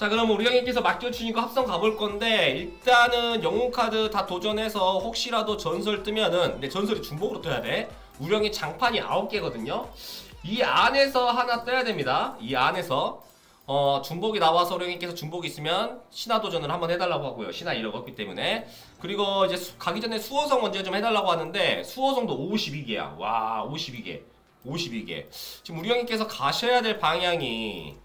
자 그럼 우리 형님께서 맡겨주니까 합성 가볼 건데 일단은 영웅 카드 다 도전해서 혹시라도 전설 뜨면은 근데 전설이 중복으로 떠야 돼. 우리 형이 장판이 9개거든요. 이 안에서 하나 떠야 됩니다. 이 안에서. 어 중복이 나와서 우리 형님께서 중복이 있으면 신화 도전을 한번 해달라고 하고요. 신화 1억 없기 때문에. 그리고 이제 수- 가기 전에 수호성 먼저 좀 해달라고 하는데 수호성도 52개야. 와 52개. 52개. 지금 우리 형님께서 가셔야 될 방향이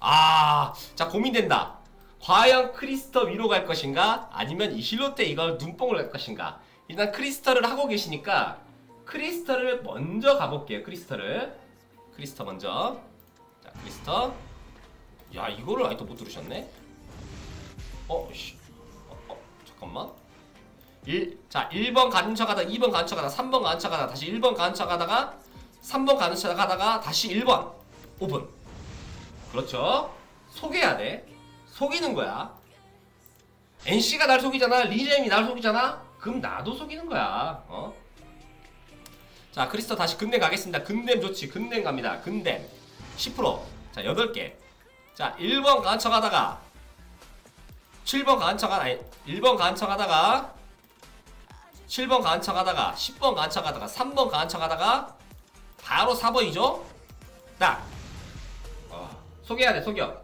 아, 자 고민된다. 과연 크리스터 위로 갈 것인가? 아니면 이 실로 때 이걸 눈뽕을 갈 것인가? 일단 크리스터를 하고 계시니까 크리스터를 먼저 가볼게요. 크리스터를 크리스터 먼저. 자, 크리스터. 야, 이거를 아직도 못 들으셨네. 어, 씨. 어, 어, 잠깐만. 1, 자, 1번 가는 척 하다가 2번 가는 척 하다가 3번 가는 척 하다가 다시 1번 가는 척 하다가 3번 가는 척 하다가 다시 1번 오픈. 그렇죠. 속여야 돼. 속이는 거야. NC가 날 속이잖아. 리잼이 날 속이잖아. 그럼 나도 속이는 거야. 어? 자, 크리스터 다시 근댐 가겠습니다. 근댐 좋지. 근댐 갑니다. 근댐. 10%. 자, 8개. 자, 1번 간척 하다가 7번 간척 하다 아니 1번 간척 하다가 7번 간척 하다가 10번 간척 하다가 3번 간척 하다가 바로 4번이죠? 딱 어, 속여야 돼, 속여.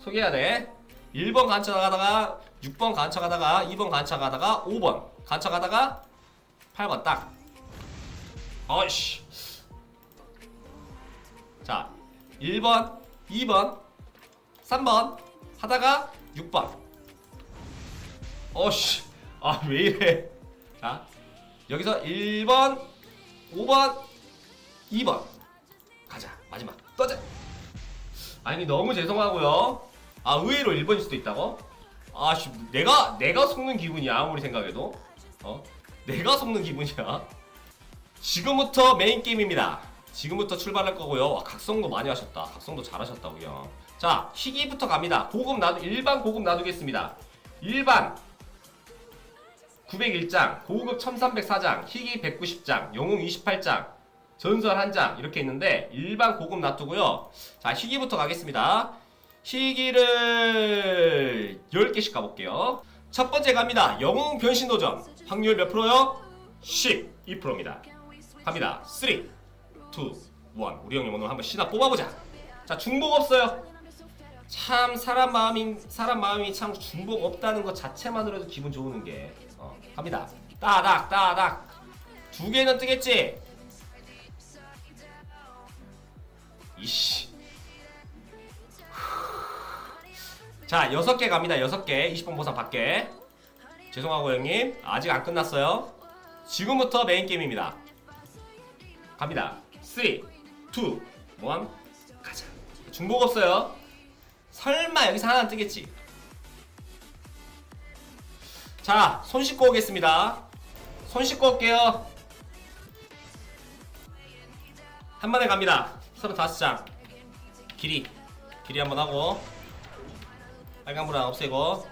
속여야 돼. 1번 간척하다가 6번 간척하다가 2번 간척하다가 5번 간척하다가 8번 딱. 어이씨. 자, 1번, 2번, 3번 하다가 6번. 어씨. 아, 왜 이래. 자, 여기서 1번, 5번, 2번. 가자 마지막 떠자 아니 너무 죄송하고요. 아 의외로 1번일 수도 있다고? 아씨 내가 내가 속는 기분이야 아무리 생각해도. 어? 내가 속는 기분이야. 지금부터 메인 게임입니다. 지금부터 출발할 거고요. 와, 각성도 많이 하셨다. 각성도 잘하셨다고요 자 희귀부터 갑니다. 고급 놔두 일반 고급 놔두겠습니다. 일반 901장, 고급 1304장, 희귀 190장, 영웅 28장, 전설 한 장 이렇게 있는데 일반 고급 놔두고요. 자 희귀부터 가겠습니다. 희귀를 10개씩 가볼게요. 첫 번째 갑니다. 영웅 변신 도전. 확률 몇 프로요? 12%입니다. 갑니다. 3, 2, 1. 우리 형님 오늘 한번 신화 뽑아보자. 자 중복 없어요. 참 사람 마음이 사람 마음이 참 중복 없다는 것 자체만으로도 기분 좋은 게 어, 갑니다. 따닥 따닥 두 개는 뜨겠지. 이씨. 자 여섯 개 갑니다. 여섯 개 20번 보상 받게. 죄송하고 형님 아직 안 끝났어요. 지금부터 메인 게임입니다. 갑니다. 3, 2, 1 가자. 중복 없어요. 설마 여기서 하나 뜨겠지? 자, 손 씻고 오겠습니다. 손 씻고 올게요. 한 번에 갑니다. 35장. 길이. 길이 한번 하고. 빨간불 하나 없애고.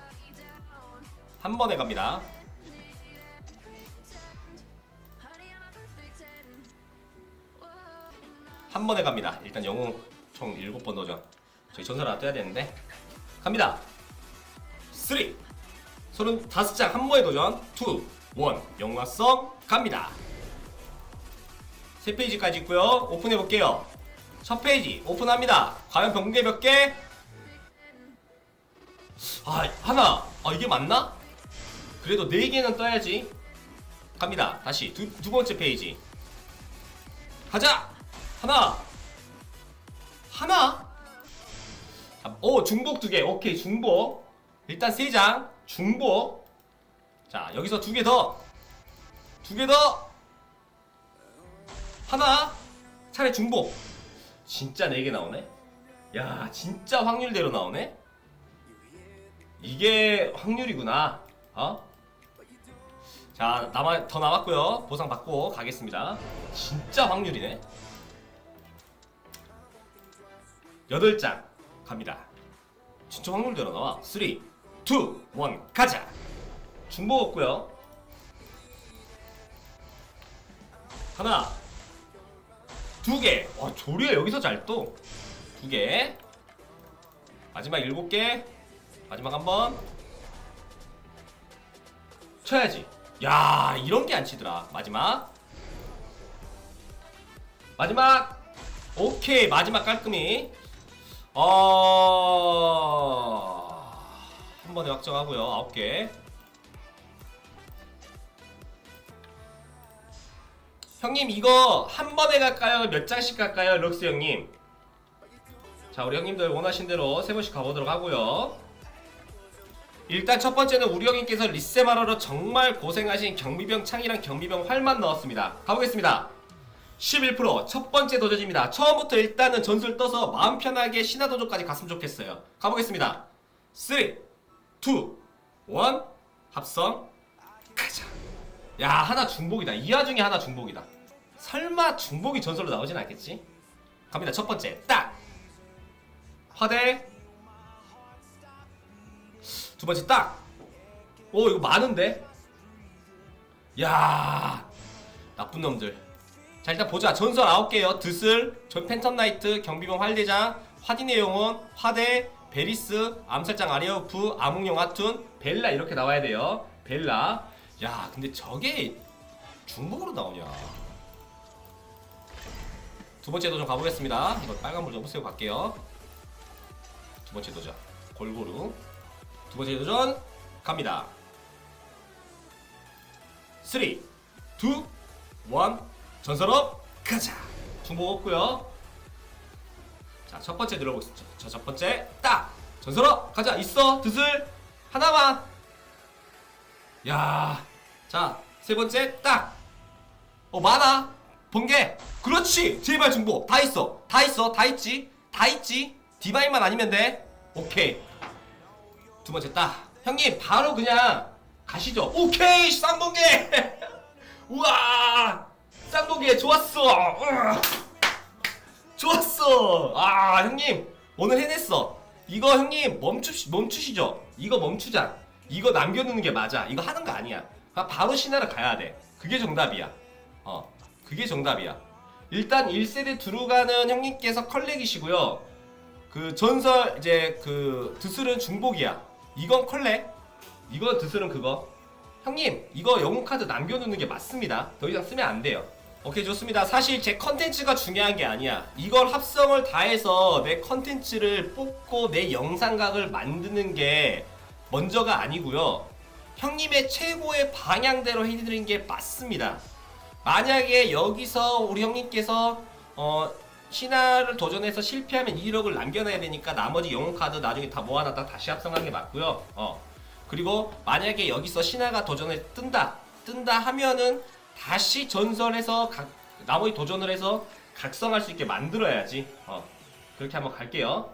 한 번에 갑니다. 한 번에 갑니다. 일단 영웅 총 7번 도전. 저희 전설 하나 떠야 되는데. 갑니다. 3. 35장 한 번에 도전. 2. 1. 영화성 갑니다. 세 페이지까지 있고요. 오픈해 볼게요. 첫 페이지 오픈합니다. 과연 병계 몇 개? 아 하나. 아 이게 맞나? 그래도 네 개는 떠야지. 갑니다. 다시 두, 두 번째 페이지. 가자. 하나. 하나. 자, 오 중복 두 개. 오케이 중복. 일단 세 장. 중복. 자 여기서 두 개 더. 두 개 더. 하나. 차례 중복. 진짜 네개 나오네. 야 진짜 확률대로 나오네. 이게 확률이구나. 어? 자 남아 더 남았고요. 보상 받고 가겠습니다. 진짜 확률이네. 여덟 장 갑니다. 진짜 확률대로 나와. 3, 2, 1 가자. 중복 없고요. 하나, 두 개. 와 조리가 여기서 잘 또. 두 개. 아 마지막 일곱 개. 마지막 한 번. 쳐야지. 야 이런 게 안 치더라. 마지막. 마지막. 오케이. 마지막 깔끔히. 어 한 번에 확정하고요. 아홉 개 형님 이거 한 번에 갈까요? 몇 장씩 갈까요? 럭스 형님. 자 우리 형님들 원하신 대로 세 번씩 가보도록 하고요. 일단 첫 번째는 우리 형님께서 리세마러로 정말 고생하신 경비병 창이랑 경비병 활만 넣었습니다. 가보겠습니다. 11%첫 번째 도전입니다. 처음부터 일단은 전술 떠서 마음 편하게 신화 도전까지 갔으면 좋겠어요. 가보겠습니다. 3 2 1 합성 야 하나 중복이다 이 와중에 하나 중복이다 설마 중복이 전설로 나오진 않겠지? 갑니다 첫 번째 딱 화대 두 번째 딱. 오 이거 많은데? 야 나쁜 놈들. 자 일단 보자. 전설 9개요. 드슬, 전 팬텀 나이트, 경비병 활대장, 화딘의 영혼, 화대, 베리스, 암살장 아리오프, 암흑용 하툰, 벨라 이렇게 나와야 돼요. 벨라. 야 근데 저게 중복으로 나오냐? 두 번째 도전 가보겠습니다. 이거 빨간불 좀 쓰고 갈게요. 두 번째 도전 골고루. 두 번째 도전 갑니다. 3, 2, 1 전설업 가자. 중복 없고요. 자, 첫 번째 들어보겠습니다. 자, 첫 번째 딱 전설업 가자. 있어 드슬 하나만. 야, 자, 세 번째 딱. 어 많아. 번개. 그렇지. 제발 중복. 다 있어. 다 있어. 다 있지. 다 있지. 디바인만 아니면 돼. 오케이. 두 번째 딱 형님 바로 그냥 가시죠 오케이 쌍봉개 우와 쌍봉개 좋았어. 좋았어 아 형님 오늘 해냈어 이거 형님 멈추 멈추시죠 이거 멈추자 이거 남겨두는 게 맞아 이거 하는 거 아니야 바로 신화를 가야 돼 그게 정답이야 어 그게 정답이야 일단 1세대 들어가는 형님께서 컬렉이시고요 그 전설 이제 그 드슬은 중복이야. 이건 컬렉. 이건 드슬은 그거. 형님 이거 영웅 카드 남겨놓는 게 맞습니다. 더 이상 쓰면 안 돼요. 오케이 좋습니다. 사실 제 컨텐츠가 중요한 게 아니야. 이걸 합성을 다 해서 내 컨텐츠를 뽑고 내 영상각을 만드는 게 먼저가 아니고요. 형님의 최고의 방향대로 해드리는 게 맞습니다. 만약에 여기서 우리 형님께서 어 신화를 도전해서 실패하면 1억을 남겨놔야 되니까 나머지 영웅 카드 나중에 다 모아놨다 다시 합성하는 게 맞고요. 어 그리고 만약에 여기서 신화가 도전에 뜬다 뜬다 하면은 다시 전설해서 각, 나머지 도전을 해서 각성할 수 있게 만들어야지. 어 그렇게 한번 갈게요.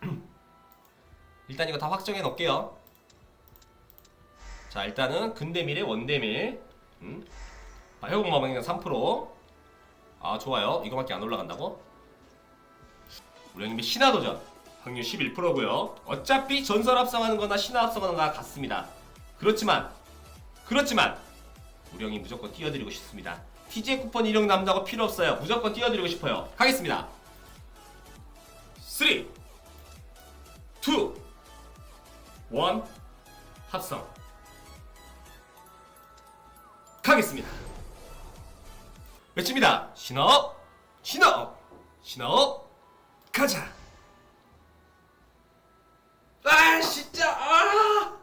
일단 이거 다 확정해 놓을게요. 자 일단은 근대밀에 원대밀 음. 아, 회복 마방량 3%. 아 좋아요. 이거밖에 안 올라간다고? 우리 형님의 신화도전 확률 11%고요. 어차피 전설 합성하는 거나 신화 합성하는 거나 같습니다. 그렇지만 그렇지만 우리 형이 무조건 띄워드리고 싶습니다. TJ 쿠폰 이력 남다고 필요 없어요. 무조건 띄워드리고 싶어요. 가겠습니다. 3 2 1 합성 가겠습니다. 외칩니다. 신업, 신업, 신업, 가자. 아 진짜 아,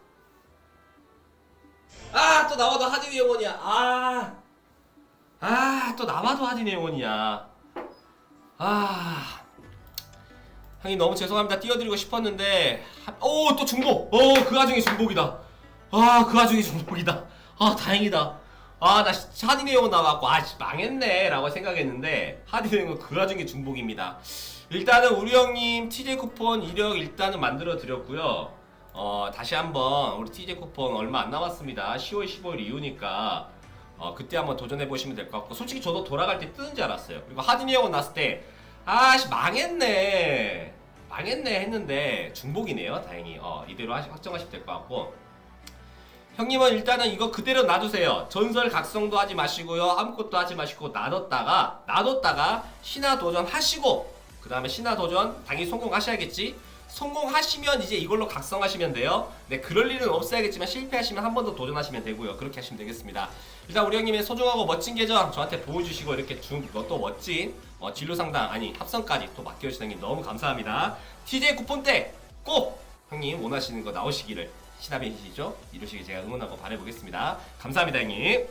아 또 나와도 하디의 영혼이야. 아, 아 또 나와도 하디의 영혼이야. 아, 형님 너무 죄송합니다. 띄워드리고 싶었는데, 오 또 중복. 어그 와중에 중복이다. 아 그 와중에 중복이다. 아 다행이다. 아나 하딘의 영혼 나왔고 아 씨, 망했네 라고 생각했는데 하딘의 영혼 그 와중에 중복입니다. 일단은 우리 형님 TJ 쿠폰 이력 일단은 만들어 드렸고요. 어 다시 한번 우리 TJ 쿠폰 얼마 안 남았습니다. 10월 15일 이후니까 어 그때 한번 도전해 보시면 될 것 같고 솔직히 저도 돌아갈 때 뜨는 줄 알았어요. 그리고 하딘의 영혼 났을 때 아씨 망했네 망했네 했는데 중복이네요 다행히. 어 이대로 하시, 확정하시면 될 것 같고 형님은 일단은 이거 그대로 놔두세요. 전설 각성도 하지 마시고요. 아무것도 하지 마시고 놔뒀다가 놔뒀다가 신화 도전 하시고 그 다음에 신화 도전 당연히 성공하셔야겠지. 성공하시면 이제 이걸로 각성하시면 돼요. 네, 그럴 일은 없어야겠지만 실패하시면 한 번 더 도전하시면 되고요. 그렇게 하시면 되겠습니다. 일단 우리 형님의 소중하고 멋진 계정 저한테 보여주시고 이렇게 준또 멋진 어, 진로 상담 아니 합성까지 또 맡겨주시는 게 너무 감사합니다. TJ 쿠폰 때 꼭 형님 원하시는 거 나오시기를 시다베이시죠? 이루시길 제가 응원하고 바라보겠습니다. 감사합니다 형님.